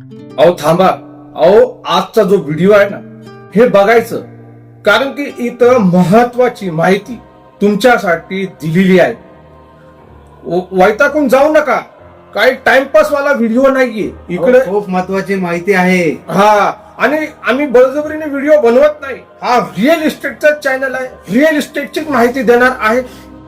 अहो थांबा. अहो आजचा जो व्हिडिओ आहे ना हे बघायचं. कारण की इथं महत्वाची माहिती तुमच्यासाठी दिलेली आहे. व- वैतागून जाऊ नका. काही टाइमपास वाला व्हिडिओ नाहीये. इकडे खूप महत्वाची माहिती आहे. हा. आणि आम्ही बळजबरीने व्हिडिओ बनवत नाही. हा रिअल इस्टेटचा चॅनल आहे. रिअल इस्टेटची माहिती देणार आहे.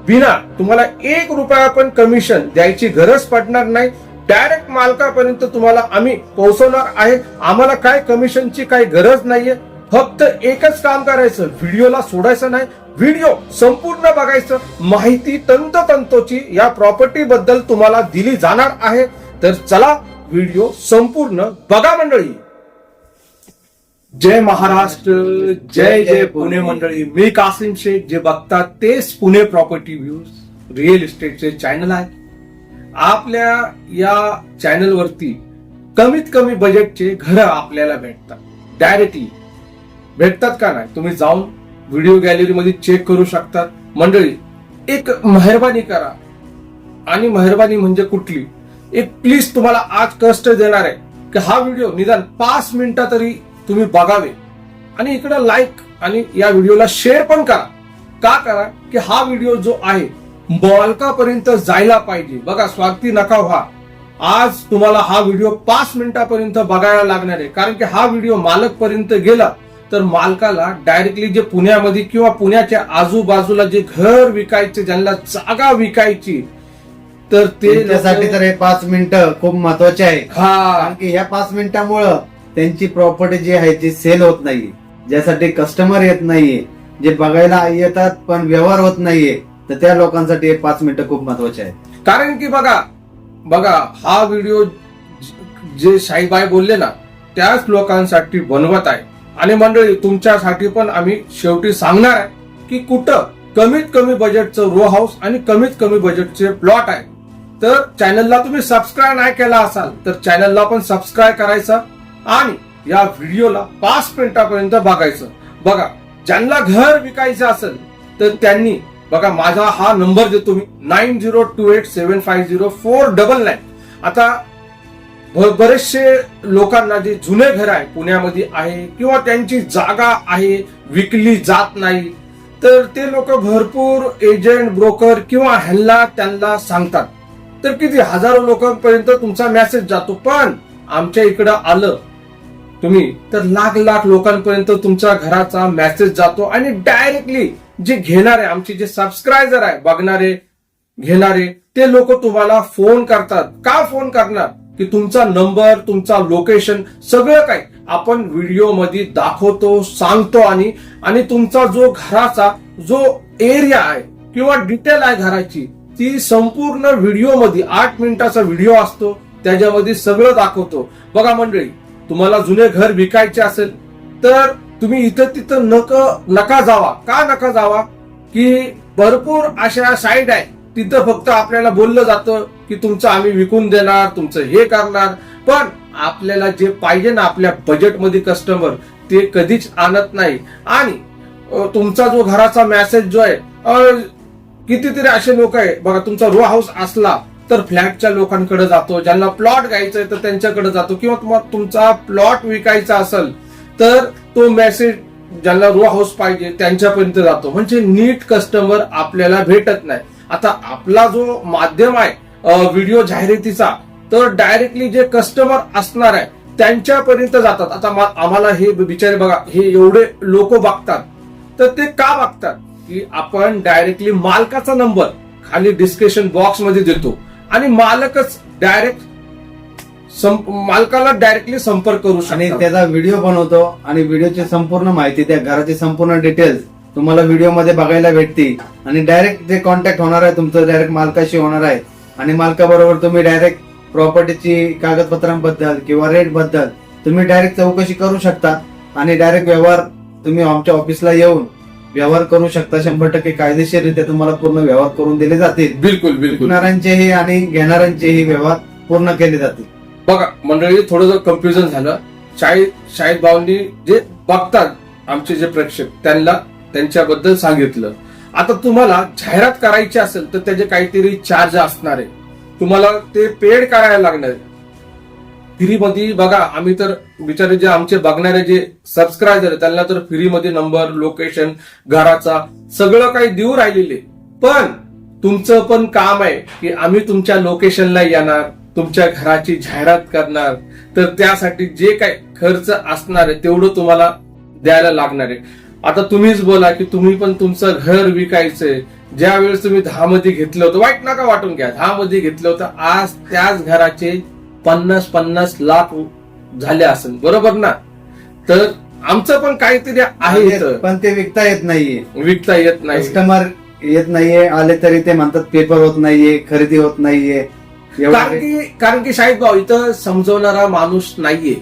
बिना तुम्हाला एक रुपया पण कमिशन द्यायची गरज पडणार नाही. डायरेक्ट मालकापर्यंत तुम्हाला आम्ही पोहोचवणार आहे. आम्हाला काय कमिशनची काही गरज नाहीये. फक्त एकच काम करायचं व्हिडिओला सोडायचं नाही. व्हिडिओ संपूर्ण बघायचं. माहिती तंतोतंतोची या प्रॉपर्टी बद्दल तुम्हाला दिली जाणार आहे. तर चला व्हिडिओ संपूर्ण बघा मंडळी. जय महाराष्ट्र जय जय पुणे मंडळी. मी कासिम शेख जे बघतात तेच पुणे प्रॉपर्टी व्ह्यूज रिअल इस्टेटचे चॅनल आहे आपल्या या चॅनलवरती कमीत कमी बजेटचे घर आपल्याला भेटतात. डायरेक्टली भेटतात का नाही? तुम्ही जाऊन व्हिडिओ गॅलरीमध्ये चेक करू शकतात. मंडळी एक मेहरबानी करा. आणि मेहरबानी म्हणजे कुठली? एक प्लीज तुम्हाला आज कष्ट देणार आहे की हा व्हिडिओ निदान पाच मिनिटं तरी तुम्ही बघावे. आणि इकडे लाईक आणि या व्हिडिओला शेअर पण करा. का करा? की हा व्हिडिओ जो आहे बालकापर्यंत जायला पाहिजे. बघा स्वार्थी नका व्हा. आज तुम्हाला हा व्हिडिओ पाच मिनिटापर्यंत बघायला लागणार आहे. कारण की हा व्हिडिओ मालक पर्यंत गेला तर मालकाला डायरेक्टली जे पुण्यामध्ये किंवा पुण्याच्या आजूबाजूला जे घर विकायचे ज्यांना जागा विकायची तर ते त्यासाठी तर हे पाच मिनिटं खूप महत्त्वाचे आहे. हा. कारण की ह्या पाच मिनिटामुळं त्यांची प्रॉपर्टी जी आहे ती सेल होत नाहीये. ज्यासाठी कस्टमर येत नाहीये. जे बघायला येतात पण व्यवहार होत नाहीये. तर त्या लोकांसाठी हे पाच मिनिटं खूप महत्त्वाचे आहेत. कारण की बघा बघा हा व्हिडिओ जे शाहीबाई बोलले ना त्याच लोकांसाठी बनवत आहे. आणि मंडळी तुमच्यासाठी पण आम्ही शेवटी सांगणार आहे की कुठं कमीत कमी बजेटचं रो हाऊस आणि कमीत कमी बजेटचे प्लॉट आहे. तर चॅनलला तुम्ही सबस्क्राईब नाही केला असाल तर चॅनलला पण सबस्क्राईब करायचं आणि या व्हिडिओला पाच मिनिटापर्यंत बघायचं. बघा ज्यांना घर विकायचं असेल तर त्यांनी बघा माझा हा नंबर देतो मी nine zero two eight seven five zero four double nine. आता बरेचसे लोकांना जे जुने घर आहे पुण्यामध्ये आहे किंवा त्यांची जागा आहे विकली जात नाही तर ते लोक भरपूर एजंट ब्रोकर किंवा ह्यांना त्यांना सांगतात. तर किती हजारो लोकांपर्यंत तुमचा मेसेज जातो पण आमच्या इकडं आलं तुम्ही तर लाख लाख लोकांपर्यंत तुमच्या घराचा मेसेज जातो आणि डायरेक्टली जे घेणारे आमचे जे सबस्क्रायबर आहे बघणारे घेणारे ते लोक तुम्हाला फोन करतात. का फोन करणार? की तुमचा नंबर तुमचा लोकेशन सगळं काही आपण व्हिडिओमध्ये दाखवतो सांगतो आणि आणि तुमचा जो घराचा जो एरिया आहे किंवा डिटेल आहे घराची ती संपूर्ण व्हिडिओमध्ये आठ मिनिटाचा व्हिडिओ असतो त्याच्यामध्ये सगळं दाखवतो. बघा मंडळी तुम्हाला जुने घर विकायचे असेल तर तुम्ही इथं तिथं नक नका जावा. का नका जावा? की भरपूर अशा साईड आहे. तिथं फक्त आपल्याला बोललं जातं की तुमचं आम्ही विकून देणार तुमचं हे करणार. पण आपल्याला जे पाहिजे ना आपल्या बजेटमध्ये कस्टमर ते कधीच आणत नाही. आणि तुमचा जो घराचा मेसेज जो आहे कितीतरी असे लोक आहे. बघा तुमचा रो हाऊस असला तर फ्लॅटच्या लोकांकडे जातो. ज्यांना प्लॉट घ्यायचा आहे तर त्यांच्याकडे जातो. किंवा तुमचा प्लॉट विकायचा असेल तर तो मेसेज ज्यांना रो हाऊस पाहिजे त्यांच्यापर्यंत जातो. म्हणजे नीट कस्टमर आपल्याला भेटत नाही. आता आपला जो माध्यम आहे व्हिडिओ जाहिरातीचा तर डायरेक्टली जे कस्टमर असणार आहे त्यांच्यापर्यंत जातात. आता आम्हाला हे बिचारे बघा हे एवढे लोक बघतात. तर ते का बघतात? की आपण डायरेक्टली मालकाचा नंबर खाली डिस्क्रिप्शन बॉक्समध्ये देतो. आणि मालकच डायरेक्ट मालकाला डायरेक्टली संपर्क करू आणि शकतो त्याचा व्हिडिओ बनवतो आणि व्हिडिओची संपूर्ण माहिती त्या घराची संपूर्ण डिटेल्स तुम्हाला व्हिडिओमध्ये बघायला भेटते आणि डायरेक्ट जे कॉन्टॅक्ट होणार आहे तुमचं डायरेक्ट मालकाशी होणार आहे. आणि मालकाबरोबर तुम्ही डायरेक्ट प्रॉपर्टीची कागदपत्रांबद्दल किंवा रेटबद्दल तुम्ही डायरेक्ट चौकशी करू शकता. आणि डायरेक्ट व्यवहार तुम्ही आमच्या ऑफिसला येऊन व्यवहार करू शकता. शंभर टक्के कायदेशीररित्या तुम्हाला पूर्ण व्यवहार करून दिले जातील. बिलकुल बिलकुल. विकणाऱ्यांचेही आणि घेणाऱ्यांचेही व्यवहार पूर्ण केले जातील. बघा मंडळी थोडं कन्फ्युजन झालं शाहीद शाहीद भाऊंनी जे बघतात आमचे जे प्रेक्षक त्यांना त्यांच्याबद्दल सांगितलं. आता तुम्हाला जाहिरात करायची असेल तर त्याचे काहीतरी चार्ज असणार आहे. तुम्हाला ते पेड करायला लागणार आहे. फ्रीमध्ये बघा आम्ही तर बिचारे जे आमचे बघणारे जे सबस्क्रायबर त्यांना तर फ्रीमध्ये नंबर लोकेशन घराचा सगळं काही देऊ राहिलेले. पण तुमचं पण काम आहे की आम्ही तुमच्या लोकेशनला येणार. तुमच्या घराची जाहिरात करणार तर त्यासाठी जे काही खर्च असणार आहे तेवढं तुम्हाला द्यायला लागणार आहे. आता तुम्हीच बोला की तुम्ही पण तुमचं घर विकायचंय. ज्या वेळेस तुम्ही दहा मध्ये घेतलं होतं वाईट नका वाटून घ्या. दहा मध्ये घेतलं होतं आज त्याच घराचे पन्नास पन्नास लाख झाले असेल. बरोबर ना? तर आमचं पण काहीतरी आहे. पण ते विकता येत नाहीये. विकता येत नाही कस्टमर येत नाहीये आले तरी ते म्हणतात पेपर होत नाहीये खरेदी होत नाहीये. कारण की कारण की शाहिद भाऊ इथं समजवणारा माणूस नाहीये.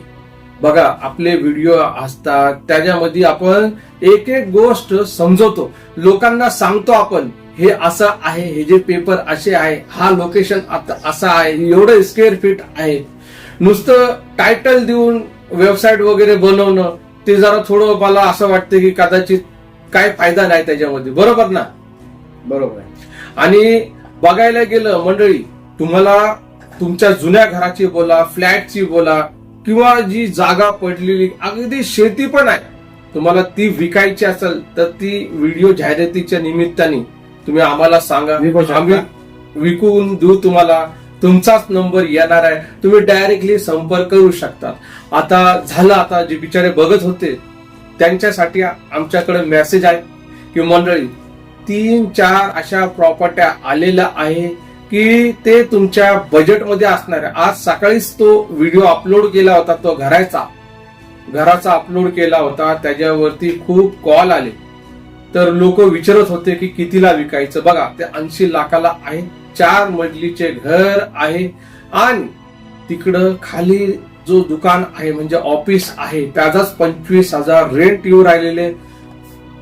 बघा आपले व्हिडिओ असतात त्याच्यामध्ये आपण एक एक गोष्ट समजवतो. लोकांना सांगतो आपण हे असं आहे हे जे पेपर असे आहे हा लोकेशन आता असा आहे एवढं स्क्वेअर फीट आहे. नुसतं टायटल देऊन वेबसाईट वगैरे बनवणं ते जरा थोडं मला असं वाटतं की कदाचित काय फायदा नाही त्याच्यामध्ये. बरोबर ना? बरोबर आणि बघायला गेलं मंडळी तुम्हाला तुमच्या जुन्या घराची बोला फ्लॅटची बोला किंवा जी जागा पडलेली अगदी शेती पण आहे. तुम्हाला ती विकायची असेल तर ती व्हिडिओ जाहिरातीच्या निमित्ताने तुम्ही आम्हाला सांगा. आम्ही विकून देऊ तुम्हाला. तुमचाच नंबर येणार आहे. तुम्ही डायरेक्टली संपर्क करू शकता. आता झालं आता जे बिचारे बघत होते त्यांच्यासाठी आमच्याकडे मेसेज आहे. की मंडळी तीन चार अशा प्रॉपर्ट्या आलेल्या आहे. की ते तुमच्या बजेटमध्ये असणार आहे. आज सकाळीच तो व्हिडिओ अपलोड केला होता तो घराचा. घराचा अपलोड केला होता त्याच्यावरती खूप कॉल आले. तर लोक विचारत होते की कितीला विकायचं? बघा ते ऐंशी लाखाला आहे चार मजलीचे घर आहे. आणि तिकडं खाली जो दुकान आहे म्हणजे ऑफिस आहे त्याचाच पंचवीस हजार रेंट येऊ राहिलेले.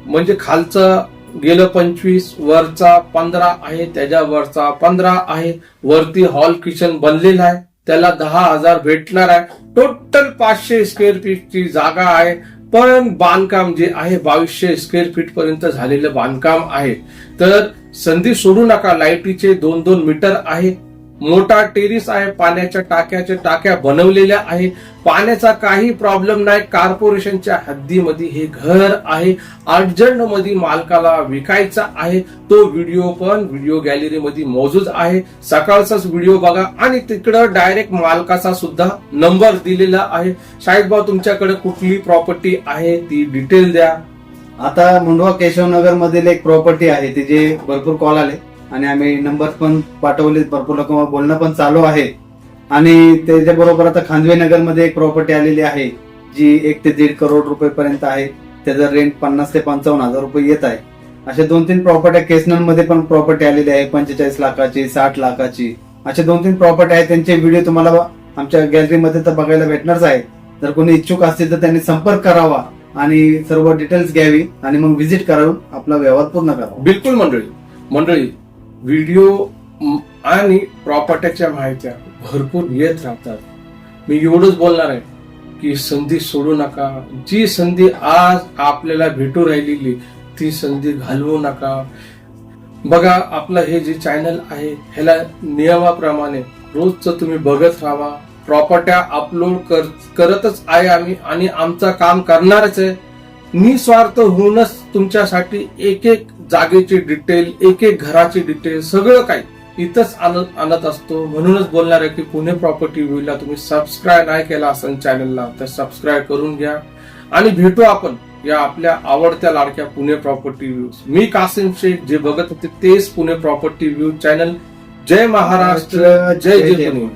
म्हणजे खालचं गेलं पंचवीस वरचा पंधरा आहे त्याच्या वरचा पंधरा आहे. वरती हॉल किचन बनलेला आहे. त्याला दहा हजार भेटणार आहे. टोटल पाचशे स्क्वेअर फीटची जागा आहे. पण बांधकाम जे आहे बावीसशे स्क्वेअर फीट पर्यंत झालेलं बांधकाम आहे. तर संधी सोडू नका. लाईटीचे दोन दोन मीटर आहे. मोठा टेरिस आहे पाण्याच्या टाक्याच्या टाक्या बनवलेल्या आहे. पाण्याचा काही प्रॉब्लेम नाही कॉर्पोरेशनच्या हद्दीमध्ये हे घर आहे. अर्जंटमध्ये मालकाला विकायचा आहे. तो व्हिडिओ पण व्हिडिओ गॅलरीमध्ये मौजूद आहे. सकाळचाच व्हिडिओ बघा. आणि तिकडं डायरेक्ट मालकाचा सुद्धा नंबर दिलेला आहे. शाहिद भाऊ तुमच्याकडे कुठली प्रॉपर्टी आहे? ती डिटेल द्या. आता मुंडवा केशवनगर मधील एक प्रॉपर्टी आहे. तिचे भरपूर कॉल आले. आणि आम्ही नंबर पण पाठवले भरपूर लोक बोलणं पण चालू आहे. आणि त्याच्याबरोबर आता खांदवे नगरमध्ये एक प्रॉपर्टी आलेली आहे जी एक ते दीड करोड रुपये पर्यंत आहे. त्याचा रेंट पन्नास ते पंचावन्न हजार रुपये येत आहे. अशा दोन तीन प्रॉपर्ट्या केसनलमध्ये पण प्रॉपर्टी आलेली आहे पंचेचाळीस लाखाची साठ लाखाची. अशा दोन तीन प्रॉपर्टी आहेत. त्यांचे व्हिडिओ तुम्हाला आमच्या गॅलरीमध्ये तर बघायला भेटणारच आहे. जर कोणी इच्छुक असतील तर त्यांनी संपर्क करावा आणि सर्व डिटेल्स घ्यावी आणि मग व्हिजिट करावून आपला व्यवहार पूर्ण करावा. बिलकुल मंडळी. मंडळी व्हिडिओ आणि प्रॉपर्ट्याच्या माहित्या भरपूर येत राहतात. मी एवढंच बोलणार आहे की संधी सोडू नका. जी संधी आज आपल्याला भेटू राहिलेली ती संधी घालवू नका. बघा आपलं हे जे चॅनल आहे ह्याला नियमाप्रमाणे रोजचं तुम्ही बघत राहा. प्रॉपर्ट्या अपलोड कर करतच आहे आम्ही आणि आमचं काम करणारच आहे. निस्वार्थ होऊनच तुमच्यासाठी एक एक जागेची डिटेल एक एक घराची डिटेल सगळं काही इथंच आणत आणत असतो. म्हणूनच बोलणार आहे की पुणे प्रॉपर्टी व्ह्यूला तुम्ही सबस्क्राईब नाही केला असेल चॅनलला तर सबस्क्राईब करून घ्या. आणि भेटू आपण या आपल्या आवडत्या लाडक्या पुणे प्रॉपर्टी व्ह्यूज मी कासिम शेख जे बघत होते तेच पुणे प्रॉपर्टी व्ह्यू चॅनल जय महाराष्ट्र जय जय पुणे